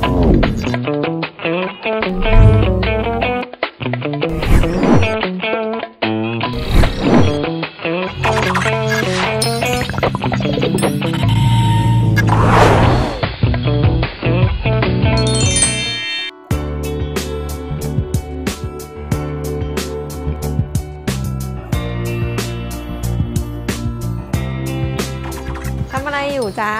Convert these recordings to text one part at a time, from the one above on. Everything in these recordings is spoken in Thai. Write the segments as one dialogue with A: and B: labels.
A: ทำอะไรอยู่จ๊ะ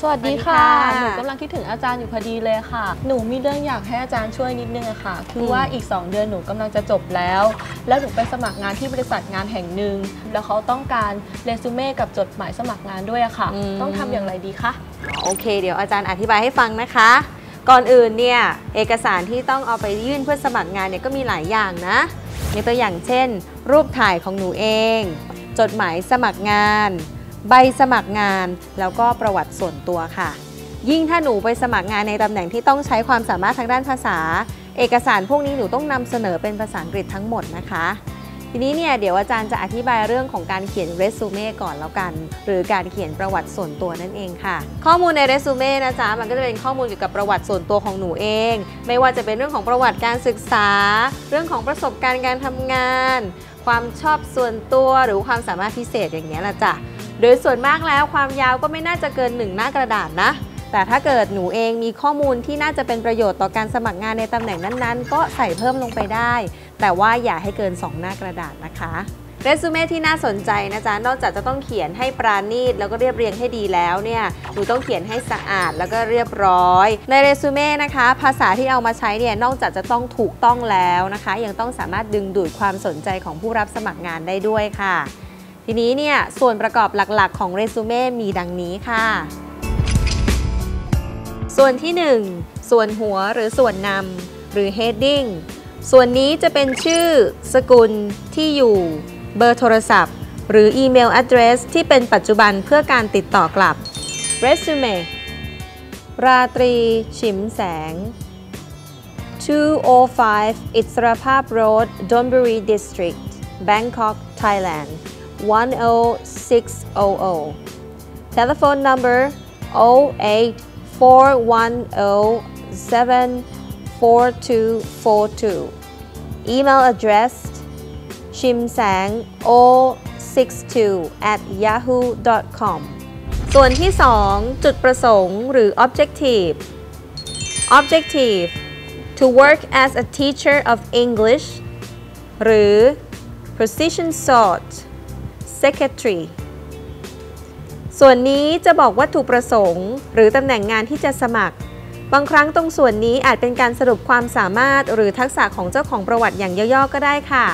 B: สวัสดีค่ะ
A: สวัสดีค่ะ
B: หนูกำลังคิดถึงอาจารย์อยู่พอดีเลยค่ะ หนูมีเรื่องอยากให้อาจารย์ช่วยนิดนึงอะค่ะ คือว่าอีก 2 เดือนหนูกำลังจะจบแล้ว แล้วหนูไปสมัครงานที่บริษัทงานแห่งหนึ่ง แล้วเขาต้องการเรซูเม่กับจดหมายสมัครงานด้วยอะค่ะ
A: อืม
B: ต้องทำอย่างไรดีคะ
A: โอเค เดี๋ยวอาจารย์อธิบายให้ฟังนะคะ ก่อนอื่นเนี่ยเอกสารที่ต้องเอาไปยื่นเพื่อสมัครงานเนี่ยก็มีหลายอย่างนะยกตัวอย่างเช่น รูปถ่ายของหนูเอง จดหมายสมัครงาน ใบสมัครงาน แล้วก็ประวัติส่วนตัวค่ะ ยิ่งถ้าหนูไปสมัครงานในตำแหน่งที่ต้องใช้ความสามารถทางด้านภาษา เอกสารพวกนี้หนูต้องนำเสนอเป็นภาษาอังกฤษทั้งหมดนะคะทีนี้เนี่ยเดี๋ยวอาจารย์จะอธิบายเรื่องของการเขียนเรซูเม่ก่อนแล้วกัน หรือการเขียนประวัติส่วนตัวนั่นเองค่ะ ข้อมูลในเรซูเม่นะจ๊ะมันก็จะเป็นข้อมูลเกี่ยวกับประวัติส่วนตัวของหนูเอง ไม่ว่าจะเป็นเรื่องของประวัติการศึกษา เรื่องของประสบการณ์การทำงาน ความชอบส่วนตัวหรือความสามารถพิเศษอย่างเงี้ยละจ้ะ โดยส่วนมากแล้วความยาวก็ไม่น่าจะเกินหนึ่งหน้ากระดาษนะ แต่ถ้าเกิดหนูเองมีข้อมูลที่น่าจะเป็นประโยชน์ต่อการสมัครงานในตำแหน่งนั้นๆ ก็ใส่เพิ่มลงไปได้ แต่ว่าอย่าให้เกิน 2 หน้ากระดาษนะคะเรซูเม่ที่น่าสนใจนะจ๊ะ นอกจากจะต้องเขียนให้ปราณีตแล้วก็เรียบเรียงให้ดีแล้วเนี่ยหนูต้องเขียนให้สะอาดแล้วก็เรียบร้อย ในเรซูเม่นะคะ ภาษาที่เอามาใช้เนี่ยนอกจากจะต้องถูกต้องแล้วนะคะ ยังต้องสามารถดึงดูดความสนใจของผู้รับสมัครงานได้ด้วยค่ะ ทีนี้เนี่ยส่วนประกอบหลักๆ ของเรซูเม่มีดังนี้ค่ะ ส่วนที่ 1 ส่วนหัวหรือส่วนนำหรือ heading ส่วนนี้จะเป็นชื่อ สกุล ที่อยู่ เบอร์โทรศัพท์ หรืออีเมล address ที่เป็นปัจจุบันเพื่อการติดต่อกลับ resume ราตรีชิมแสง 205 อิสรภาพ Road Donburi District Bangkok Thailand 10600 Telephone number 08410744242 Email address chimsang o62 at yahoo.com ส่วนที่ 2 จุดประสงค์หรือ objective objective to work as a teacher of English หรือ position sought secretary ส่วนนี้จะบอกวัตถุประสงค์ หรือตำแหน่งงานที่จะสมัคร บางครั้งตรงส่วนนี้อาจเป็นการสรุปความสามารถ หรือทักษะของเจ้าของประวัติอย่างย่อๆก็ได้ค่ะ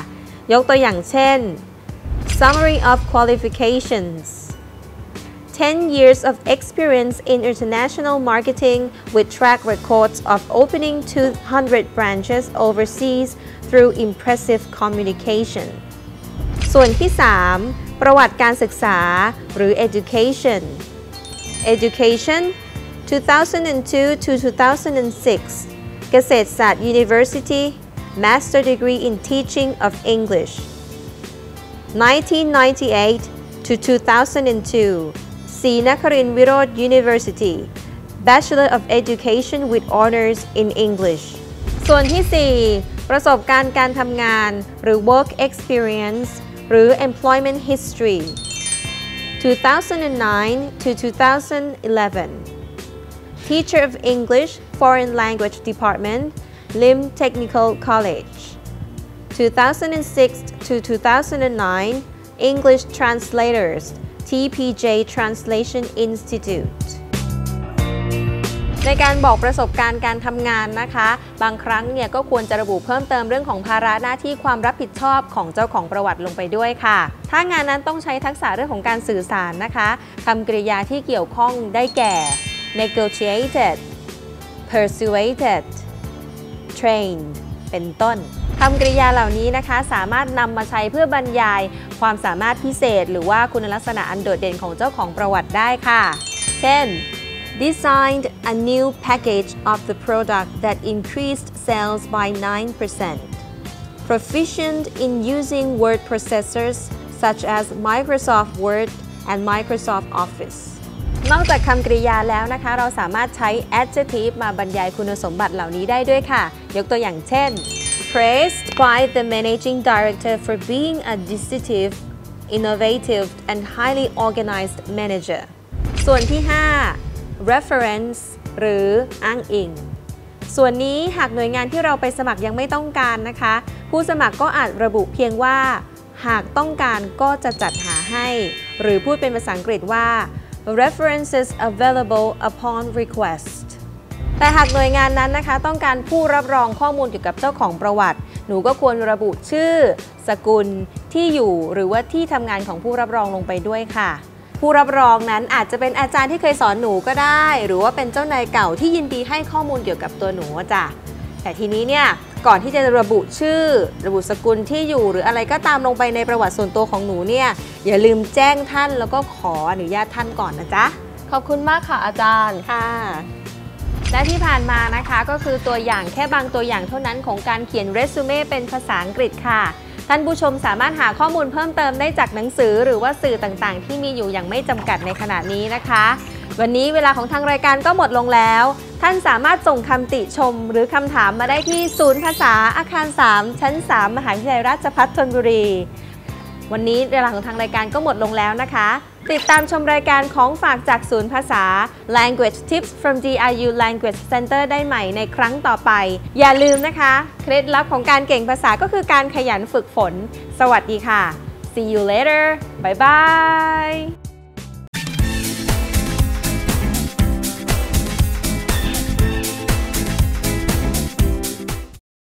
A: ยกตัวอย่างเช่น summary of qualifications 10 years of experience in international marketing with track records of opening 200 branches overseas through impressive communication ส่วนที่ 3 ประวัติการศึกษาหรือ education education 2002 to 2006 เกษตรศาสตร์ University Master Degree in Teaching of English 1998 to 2002ศรีนครินทรวิโรธ University Bachelor of Education with Honors in English ส่วนที่ 4 ประสบการณ์การทำงานหรือ work experience หรือ employment history 2009 to 2011 Teacher of English Foreign Language Department Lim Technical College 2006 to 2009 English Translators TPJ Translation Institute ในการบอกประสบการณ์การทำงานนะคะ บางครั้งเนี่ยก็ควรจะระบุเพิ่มเติมเรื่องของภาระหน้าที่ความรับผิดชอบของเจ้าของประวัติลงไปด้วยค่ะ ถ้างานนั้นต้องใช้ทักษะเรื่องของการสื่อสารนะคะคำกริยาที่เกี่ยวข้องได้แก่ negotiated persuaded trained เป็นต้นคำกริยาเหล่านี้นะคะ สามารถนำมาใช้เพื่อบรรยาย ความสามารถพิเศษ หรือว่าคุณลักษณะอันโดดเด่นของเจ้าของประวัติได้ค่ะ เช่น designed a new package of the product that increased sales by 9%. Proficient in using word processors such as Microsoft Word and Microsoft Office. นอกจากคำกริยาแล้วนะคะ เราสามารถใช้ adjective มาบรรยายคุณสมบัติเหล่านี้ได้ด้วยค่ะ ยกตัวอย่างเช่น praised by the managing director for being a decisive innovative and highly organized manager ส่วนที่ 5 reference หรืออ้างอิง ส่วนนี้หากหน่วยงานที่เราไปสมัครยังไม่ต้องการนะคะ ผู้สมัครก็อาจระบุเพียงว่า หากต้องการก็จะจัดหาให้ หรือพูดเป็นภาษาอังกฤษว่า references available upon request แต่หากหน่วยงานนั้นนะคะ ต้องการผู้รับรองข้อมูลเกี่ยวกับเจ้าของประวัติ หนูก็ควรระบุชื่อ สกุล ที่อยู่ หรือว่าที่ทำงานของผู้รับรองลงไปด้วยค่ะ ผู้รับรองนั้นอาจจะเป็นอาจารย์ที่เคยสอนหนูก็ได้ หรือว่าเป็นเจ้านายเก่าที่ยินดีให้ข้อมูลเกี่ยวกับตัวหนูอะจ้ะแต่ทีนี้เนี่ยก่อนที่จะระบุชื่อ ระบุสกุลที่อยู่ หรืออะไรก็ตามลงไปในประวัติส่วนตัวของหนูเนี่ยอย่าลืมแจ้งท่านแล้วก็ขออนุญาตท่านก่อนนะจ๊ะ
B: ขอบคุณมากค่ะอาจารย์
A: ค่ะ และที่ผ่านมานะคะก็คือตัวอย่างแค่บางตัวอย่างเท่านั้นของการเขียนเรซูเม่เป็นภาษาอังกฤษค่ะ ท่านผู้ชมสามารถหาข้อมูลเพิ่มเติมได้จากหนังสือ หรือว่าสื่อต่างๆ ที่มีอยู่อย่างไม่จำกัดในขณะนี้นะคะ วันนี้เวลาของทางรายการก็หมดลงแล้ว ท่านสามารถส่งคำติชม หรือคำถามมาได้ที่ศูนย์ภาษาอาคาร 3 ชั้น 3 มหาวิทยาลัยราชภัฏธนบุรี วันนี้เวลาของทางรายการก็หมดลงแล้วนะคะ ติดตามชมรายการของฝากจากศูนย์ภาษา Language Tips from DRU Language Center ได้ใหม่ในครั้งต่อไป อย่าลืมนะคะ เคล็ดลับของการเก่งภาษาก็คือการขยันฝึกฝน สวัสดีค่ะ See you later bye bye